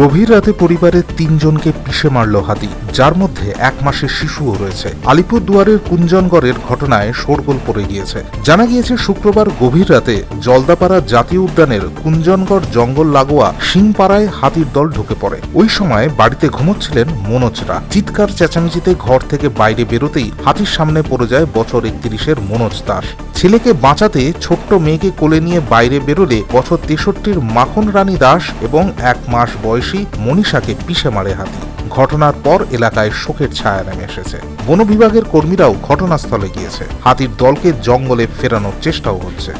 গভীর রাতে পরিবারের তিনজনকে পিষে মারল হাতি, যার মধ্যে এক মাসের শিশুও রয়েছে। আলিপুর দুয়ারের কুঞ্জনগড়ের ঘটনায় শোরগোল পড়ে গিয়েছে। জানা গিয়েছে, শুক্রবার গভীর রাতে জলদাপাড়া জাতীয় উদ্যানের কুঞ্জনগড় জঙ্গল লাগোয়া সিংপাড়ায় হাতির দল ঢুকে পড়ে। ওই সময় বাড়িতে ঘুমোচ্ছিলেন মনোজরা। চিৎকার, চেঁচামেচিতে ঘর থেকে বাইরে বেরোতেই হাতির সামনে পড়ে যায় বছর একত্রিশের মনোজ দাস। ছেলেকে বাঁচাতে ছোট্ট মেয়েকে কোলে নিয়ে বাইরে বেরোলে বছর তেষট্টির মাখন রানী দাস এবং এক মাস বয়সী মনীষাকে পিষে মারে হাতি। ঘটনার পর এলাকায় শোকের ছায়া নেমে এসেছে। বন বিভাগের কর্মীরাও ঘটনাস্থলে গিয়েছে। হাতির দলকে জঙ্গলে ফেরানোর চেষ্টাও হচ্ছে।